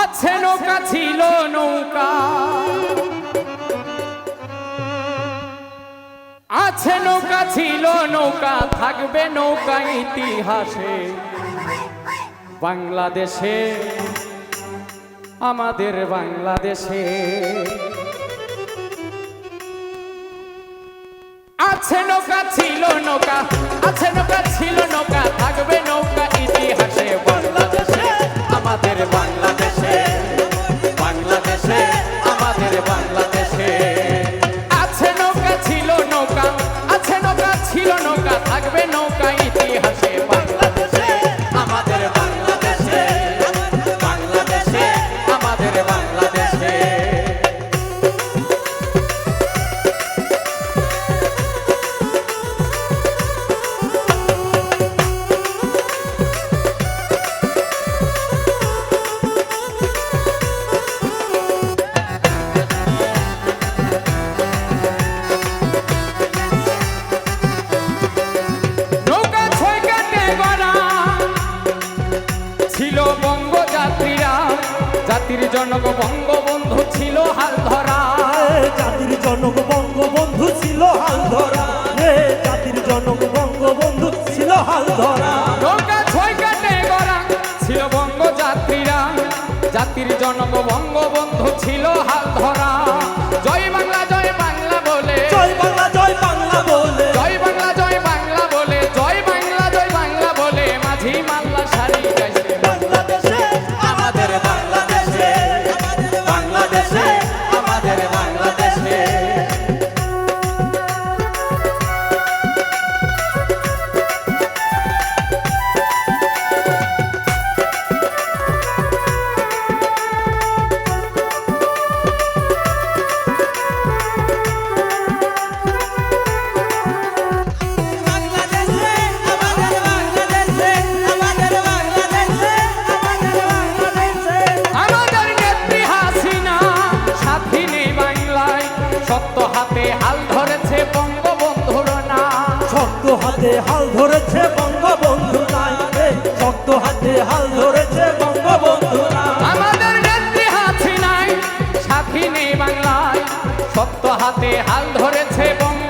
আছে নৌকা ছিল নৌকা। আছে নৌকা ছিল নৌকা, থাকবে নৌকা ইতিহাসে। বাংলাদেশে, আমাদের বাংলাদেশে। আছে নৌকা ছিল নৌকা, আছে ছিল বঙ্গ বঙ্গযাত্রীরা জাতির জনক বঙ্গবন্ধু ছিল হাল ধরা জাতির জনক বঙ্গবন্ধু ছিল হাল ধরা জাতির জনক বঙ্গবন্ধু ছিল হাল ধরা নৌকা ছয় কাটে গড়া ছিল বঙ্গযাত্রীরা জাতির জনক বঙ্গবন্ধু ছিল হাল ধরা হাতে হাল ধরেছে বঙ্গবন্ধু নাইরে শক্ত হাতে হাল ধরেছে বঙ্গবন্ধু আমাদের নেত্রী হাসি নাই সাথী নেই বাংলায়। শক্ত হাতে হাল ধরেছে বঙ্গ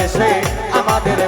বাংলাদেশে আমাদের